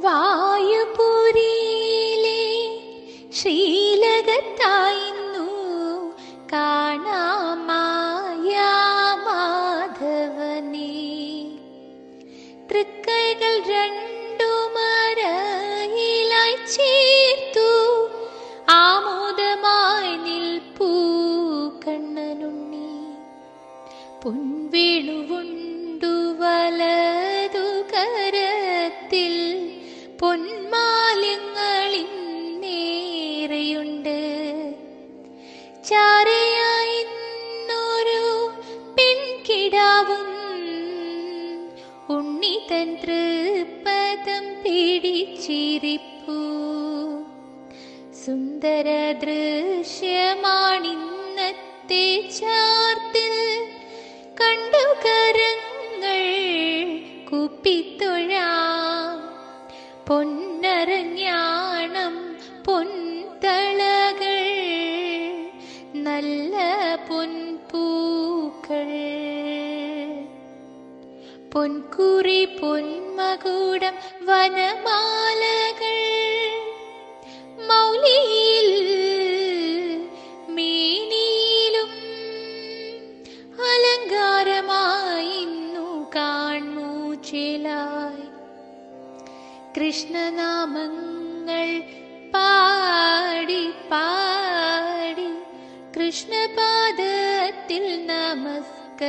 വായുപുരിയിലെ ശ്രീലകത്തായിന്നു കാണാമായ മാധവനെ. തൃക്കൈകൾ രണ്ടുമരയിലായി ചേർത്തു. ആമോദമായി നിൽപ്പൂ കണ്ണനുണ്ണി. പൊൻവേണുവുണ്ടു വലതു കരത്തിൽ പൊന്മാലിങ്ങളിന്നേറെയുണ്ട് ചാരയായിന്നൊരു പെൺകിടാവും. ഉണ്ണിതൻ തൃപ്പദം പിടിച്ചിരിപ്പൂ. സുന്ദര ദൃശ്യമാണിന്നത്തെ ചാർത്തിൽ കണ്ടു കുപ്പിത്തൊഴാം പൊന്നരഞ്ഞാണം പൊൻതളകൾ നല്ല പൊൻപൂക്കൾ. പൊൻകുറി പൊന്മകൂടം വനമാലകൾ മൗലിയിൽ മേനിയിലും അലങ്കാരമായിന്നു കാൺമൂച്ചിലായി. ചേലായി കൃഷ്ണനാമങ്ങൾ പാടി പാടി കൃഷ്ണപാദത്തിൽ നമസ്കരിക്കാം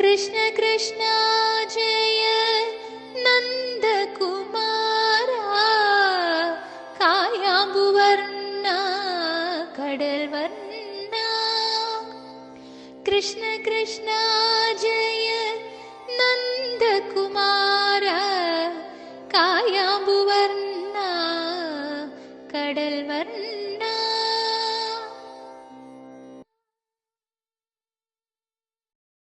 കൃഷ്ണ കൃഷ്ണ ജയ നന്ദകുമാര കായാമ്പുവർണ്ണ കടൽ വർണ്ണ കൃഷ്ണ കൃഷ്ണ ജയ നന്ദകുമാര கடல் வர்ண